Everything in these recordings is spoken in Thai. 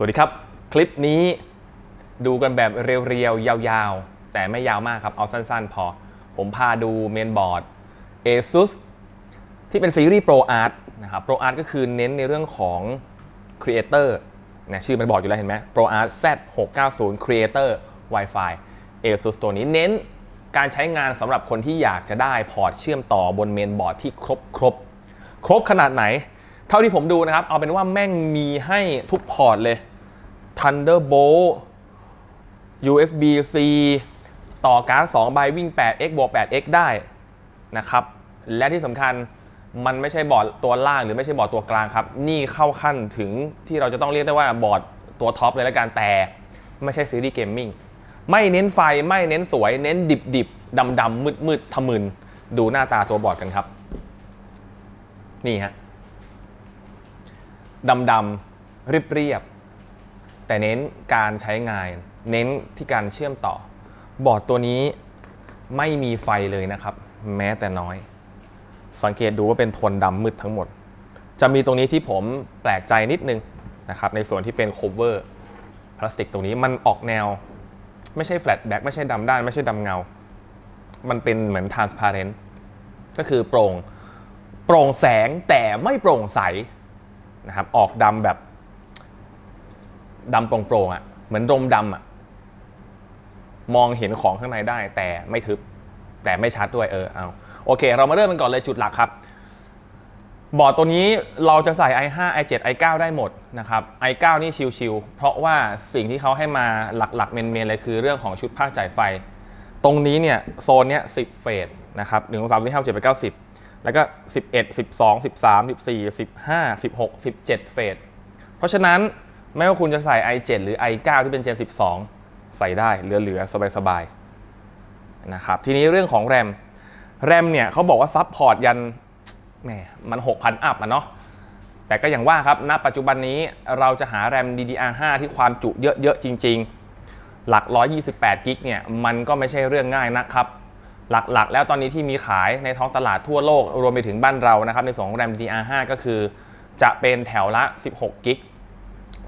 สวัสดีครับ คลิปนี้ดูกันแบบเรียวๆ ยาวๆ แต่ไม่ยาวมากครับ เอาสั้นๆ พอ ผมพาดูเมนบอร์ด ASUS ที่เป็นซีรีส์ Pro Art นะครับ Pro Art ก็คือเน้นในเรื่องของ Creator นะชื่อมันบอกอยู่แล้วเห็นไหม Pro Art Z690 Creator Wi-Fi ASUS ตัวนี้เน้นการใช้งานสำหรับคนที่อยากจะได้พอร์ตเชื่อมต่อบนเมนบอร์ดที่ครบครบครบขนาดไหน เท่าที่ผมดูนะครับ เอาเป็นว่าแม่งมีให้ทุกพอร์ตเลย Thunderbolt USB-C ต่อการ์ด2ใบวิ่ง 8x บวก 8x ได้นะครับ และที่สำคัญมันไม่ใช่บอร์ดตัวล่างหรือไม่ใช่บอร์ดตัวกลางครับ นี่เข้าขั้นถึงที่เราจะต้องเรียกได้ว่าบอร์ดตัวท็อปเลยแล้วกันแต่ไม่ใช่ซีรีส์เกมมิ่งไม่เน้นไฟไม่เน้นสวย เน้นดิบดิบดำดำมืดมืดทะมึน ดูหน้าตาตัวบอร์ดกันครับ นี่ฮะดำดำเรียบเรียบ แต่เน้นการใช้งาน เน้นที่การเชื่อมต่อ บอร์ดตัวนี้ไม่มีไฟเลยนะครับ แม้แต่น้อย สังเกตดูว่าเป็นโทนดำมืดทั้งหมด จะมีตรงนี้ที่ผมแปลกใจนิดนึงนะครับในส่วนที่เป็น cover พลาสติกตรงนี้มันออกแนว ไม่ใช่ flat back ไม่ใช่ดำด้าน ไม่ใช่ดำเงา มันเป็นเหมือน transparent ก็คือโปร่งโปร่งแสงแต่ไม่โปร่งใสนะครับออกดำแบบ ดำโปร่งๆอะ่ะเหมือนรมดำอะ่ะมองเห็นของข้างในได้ แต่ไม่ทึบ แต่ไม่ชัดด้วยเออเอาโอเค เรามาเริ่มกันก่อนเลยจุดหลักครับบอร์ดตัวนี้เราจะใส่ i5 i7 i9 ได้หมดนะครับ i9 นี่ชิวๆเพราะว่าสิ่งที่เขาให้มาหลักๆเมนๆเลยคือเรื่องของชุดภาคจ่ายไฟ ตรงนี้เนี่ยโซนเนี้ย10 เฟสนะครับ1 2 3 4 5 7 8 9 10 แล้วก็ 11 12 13 14 15 16 17 เฟสเพราะฉะนั้น ไม่ว่าคุณจะใส่ i7 หรือ i9 ที่เป็น Gen 12 ใส่ได้เหลือๆ สบายๆนะครับทีนี้เรื่องของแรมแรมเนี่ยเขาบอกว่าซับพอร์ตยันแหมมัน 6,000 อัพอะเนาะแต่ก็อย่างว่าครับณปัจจุบันนี้เราจะหาแรม DDR5 ที่ความจุเยอะ ๆ จริง ๆ หลัก 128 กิกเนี่ยมันก็ไม่ใช่เรื่องง่ายนะครับ หลัก ๆ แล้วตอนนี้ที่มีขายในท้องตลาดทั่วโลก รวมไปถึงบ้านเรานะครับ ในส่วนของแรม DDR5 ก็คือจะเป็นแถวละ 16 กิก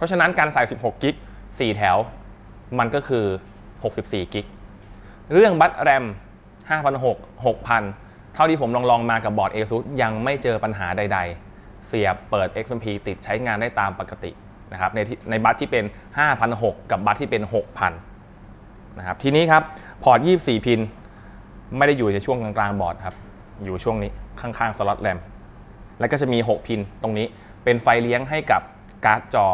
ราะฉะนั้นการใส่ 16 กิก 4 แถว มันก็คือ 64 กิก เรื่องบัตรแรม5,600 6,000 เท่าที่ผมลองลองมากับบอร์ด ASUS ยังไม่เจอปัญหาใด ๆ เสียบเปิด XMP ติดใช้งานได้ตามปกตินะครับในในบัตรที่เป็น5,600กับบัตรที่เป็น 6,000 นะครับ ทีนี้ครับพอร์ต 24 พิน ไม่ได้อยู่ในช่วงกลางๆบอร์ดครับ อยู่ช่วงนี้ข้างๆสล็อตแรมแล้วก็จะมี 6 พินตรงนี้เป็นไฟเลี้ยงให้กับการ์ดจอ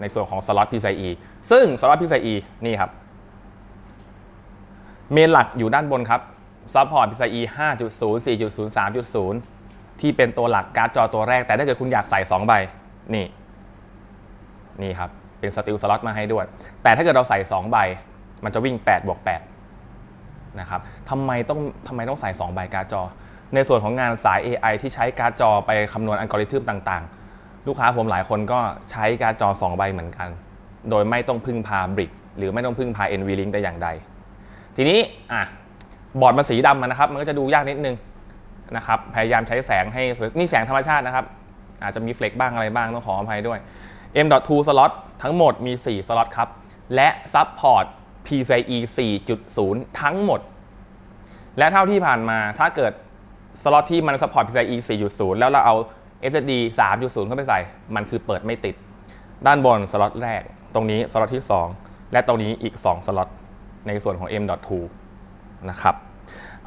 ในส่วนของสล็อต PCIe ซึ่งสล็อต PCIe นี่ครับ เมนหลักอยู่ด้านบนครับซัพพอร์ต PCIe 5.0 4.0 3.0 ที่เป็นตัวหลักการ์ดจอตัวแรก แต่ถ้าเกิดคุณอยากใส่ 2 ใบ นี่ นี่ครับ เป็นสติลสล็อตมาให้ด้วย แต่ถ้าเกิดเราใส่ 2 ใบ มันจะวิ่ง8บวก8นะครับทำไมต้องทำไมต้องใส่ 2 ใบการ์ดจอ ในส่วนของงานสาย AI ที่ใช้การ์ดจอไปคำนวณอัลกอริทึมต่างๆ ลูกค้าผมหลายคนก็ใช้การ์ดจอ 2 ใบเหมือนกัน โดยไม่ต้องพึ่งพาบริกหรือไม่ต้องพึ่งพา NVLink แต่อย่างใด ทีนี้อะบอร์ดมันสีดำนะครับ มันก็จะดูยากนิดนึงนะครับ พยายามใช้แสงให้สวยนี่แสงธรรมชาตินะครับ อาจจะมีเฟลกบ้างอะไรบ้างต้องขออภัยด้วย M.2 สล็อตทั้งหมดมี 4 สล็อตครับ และซัพพอร์ต PCIe 4.0 ทั้งหมด และเท่าที่ผ่านมาถ้าเกิดสล็อตที่มันซัพพอร์ต PCIe 4.0 แล้วเราเอา SSD 3.0 เข้าไปใส่ มันคือเปิดไม่ติด ด้านบนสล็อตแรก ตรงนี้สล็อตที่ 2 และตรงนี้อีก 2 สล็อตในส่วนของ M.2 นะครับ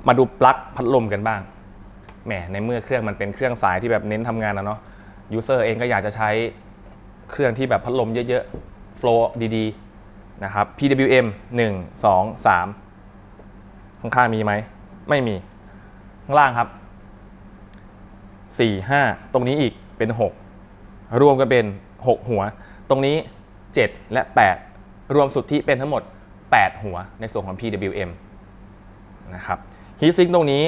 มาดูปลั๊กพัดลมกันบ้าง แหม ในเมื่อเครื่องมันเป็นเครื่องสายที่แบบเน้นทำงานนะเนาะ ยูเซอร์เองก็อยากจะใช้เครื่องที่แบบพัดลมเยอะๆ โฟล์ดีๆ นะครับ PWM 1 2 3 ข้างๆมีไหม ไม่มี ข้างล่างครับ 4 5 ตรงนี้อีกเป็น 6 รวมกันเป็น 6 หัว ตรงนี้ 7 และ 8 รวมสุทธิเป็นทั้งหมด 8 หัวในส่วนของ PWM นะครับฮีทซิงตรงนี้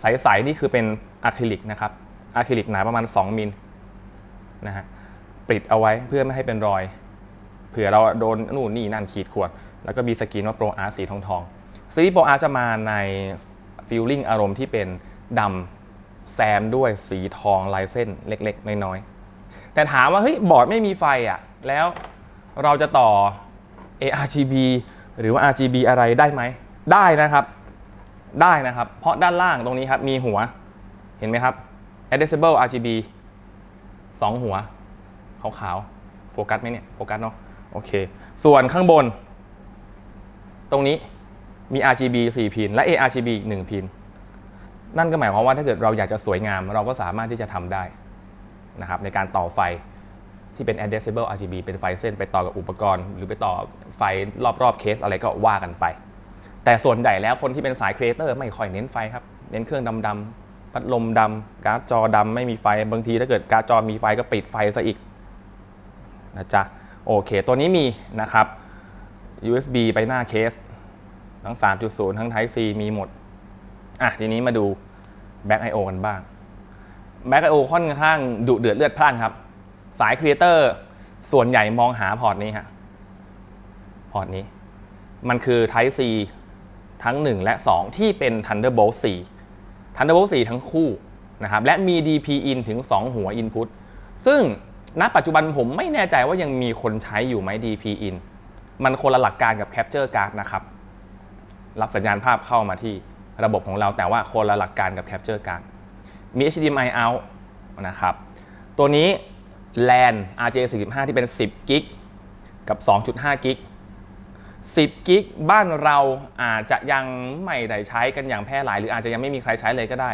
ใสๆ นี่คือเป็นอะคริลิกนะครับอะคริลิกหนาประมาณ 2มิลนะฮะปิดเอาไว้เพื่อไม่ให้เป็นรอย เผื่อเราโดนนู่นนี่นั่นขีดขวนแล้วก็มีสกรีนว่า Pro Art สีทองทองซีรีส์ Pro Art จะมาในฟีลลิ่งอารมณ์ที่เป็นดำ แซมด้วยสีทองลายเส้นเล็กๆ น้อยๆ แต่ถามว่าเฮ้ยบอร์ดไม่มีไฟอะ แล้วเราจะต่อ ARGB หรือว่า RGB อะไรได้ไหม ได้นะครับ ได้นะครับ เพราะด้านล่างตรงนี้ครับ มีหัว เห็นไหมครับ Addressable RGB 2 หัว ขาวๆ โฟกัสไหมเนี่ย โฟกัสเนาะ โอเค ส่วนข้างบน ตรงนี้มี RGB 4 พิน และ ARGB อีก1พิน นั่นก็หมายความว่าถ้าเกิดเราอยากจะสวยงาม เราก็สามารถที่จะทำได้นะครับในการต่อไฟที่เป็น addressable RGB เป็นไฟเส้นไปต่อกับอุปกรณ์ หรือไปต่อไฟรอบๆเคสอะไรก็ว่ากันไป แต่ส่วนใหญ่แล้วคนที่เป็นสายครีเอเตอร์ไม่ค่อยเน้นไฟครับ เน้นเครื่องดำๆพัดลมดำการ์ดจอดำไม่มีไฟบางทีถ้าเกิดการ์ดจอมีไฟก็ปิดไฟซะอีกนะจ๊ะโอเค ตัวนี้มีนะครับ USB ไปหน้าเคส ทั้ง 3.0 ทั้ง Type C มีหมด อะทีนี้มาดู Back I/O กันบ้าง Back I/O ค่อนข้างดุเดือดเลือดพล่านครับ สายครีเอเตอร์ส่วนใหญ่มองหาพอร์ตนี้ฮะพอร์ตนี้ มันคือ Type C ทั้ง 1 และ 2 ที่เป็น Thunderbolt 4 Thunderbolt 4 ทั้งคู่นะครับและมี DP in ถึง 2 หัว Input ซึ่งณปัจจุบันผมไม่แน่ใจว่ายังมีคนใช้อยู่ไหม DP in มันคนละหลักการกับ Capture Card นะครับ รับสัญญาณภาพเข้ามาที่ ระบบของเราแต่ว่าคนละหลักการกับ Capture Card มี HDMI out นะครับ ตัวนี้ LAN RJ45 ที่เป็น 10 กิกกับ 2.5 กิก10 กิกบ้านเราอาจจะยังไม่ได้ใช้กันอย่างแพร่หลาย หรืออาจจะยังไม่มีใครใช้เลยก็ได้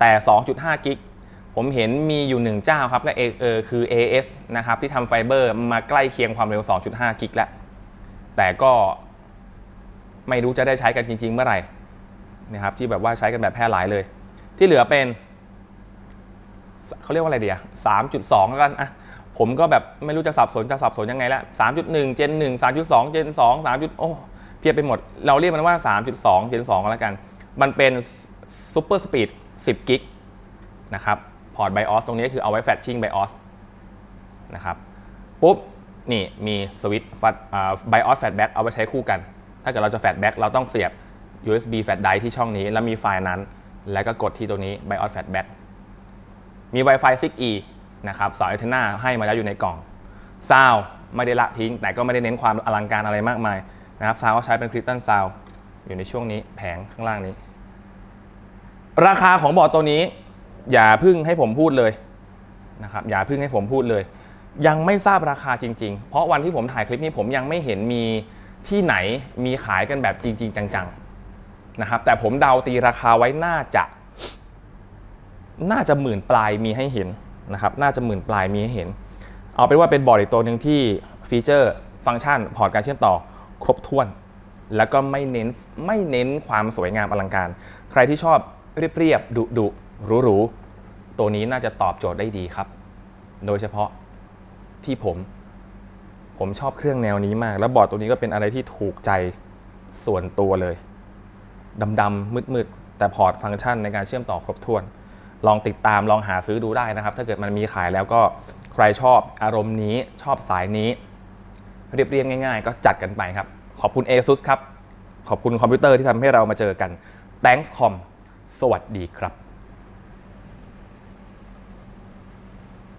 แต่ 2.5 กิกผมเห็นมีอยู่หนึ่งเจ้าครับก็เอออคือ AS นะครับที่ทำไฟเบอร์มาใกล้เคียงความเร็ว 2.5 กิกแล้ว แต่ก็ไม่รู้จะได้ใช้กันจริง ๆ เมื่อไหร่ นะครับที่แบบว่าใช้กันแบบแพร่หลายเลย ที่เหลือเป็นเขาเรียกว่าอะไรเดียสามจุดสองแล้วกันอะผมก็แบบไม่รู้จะสับสนจะสับสนยังไงล้วสามจุดหนึ่งเจนหนึ่งสามจุดสองเจนสองสามจุดโอ้เพียบไปหมด เราเรียกมันว่าสามจุดสองเจนสองก็แล้วกัน มันเป็นซูเปอร์สปีดสิบกิกนะครับพอร์ตไบออสตรงนี้คือเอาไว้แฟลชชิ่งไบออสนะครับปุ๊บนี่มีสวิตช์ฟัดไบออสแฟลชแบ็กเอาไว้ใช้คู่กัน ถ้าเกิดเราจะแฟลชแบ็กเราต้องเสียบ USB แฟลชไดที่ช่องนี้ แล้วมีไฟล์นั้น แล้วก็กดที่ตัวนี้ BIOS Flatback มี Wi-Fi 6E นะครับสายเอเทนาให้มาแล้วอยู่ในกล่องซาวไม่ได้ละทิ้ง แต่ก็ไม่ได้เน้นความอลังการอะไรมากมายนะครับซาวก็ใช้เป็นคริสตัลซาวอยู่ในช่วงนี้แผงข้างล่างนี้ ราคาของบอร์ดตัวนี้ อย่าพึ่งให้ผมพูดเลยนะครับอย่าพึ่งให้ผมพูดเลย ยังไม่ทราบราคาจริง ๆ เพราะวันที่ผมถ่ายคลิปนี้ผมยังไม่เห็นมีที่ไหนมีขายกันแบบจริง ๆ จังๆ นะครับแต่ผมเดาตีราคาไว้น่าจะ น่าจะหมื่นปลายมีให้เห็นนะครับน่าจะหมื่นปลายมีให้เห็น เอาเป็นว่าเป็นบอร์ดอีกตัวหนึ่งที่ฟีเจอร์ฟังก์ชันพอร์ตการเชื่อมต่อครบถ้วน แล้วก็ไม่เน้นไม่เน้นความสวยงามอลังการ ใครที่ชอบเรียบๆดุดุหรูๆตัวนี้น่าจะตอบโจทย์ได้ดีครับ โดยเฉพาะที่ผม ผมชอบเครื่องแนวนี้มาก แล้วบอร์ดตัวนี้ก็เป็นอะไรที่ถูกใจส่วนตัวเลย ดำๆมืดๆ แต่พอร์ตฟังก์ชันในการเชื่อมต่อครบถ้วน ลองติดตามลองหาซื้อดูได้นะครับ ถ้าเกิดมันมีขายแล้วก็ใครชอบอารมณ์นี้ชอบสายนี้ เรียบเรียงง่าย ๆ ก็จัดกันไปครับ ขอบคุณ ASUS ครับ ขอบคุณคอมพิวเตอร์ที่ทำให้เรามาเจอกัน Thanks com สวัสดีครับ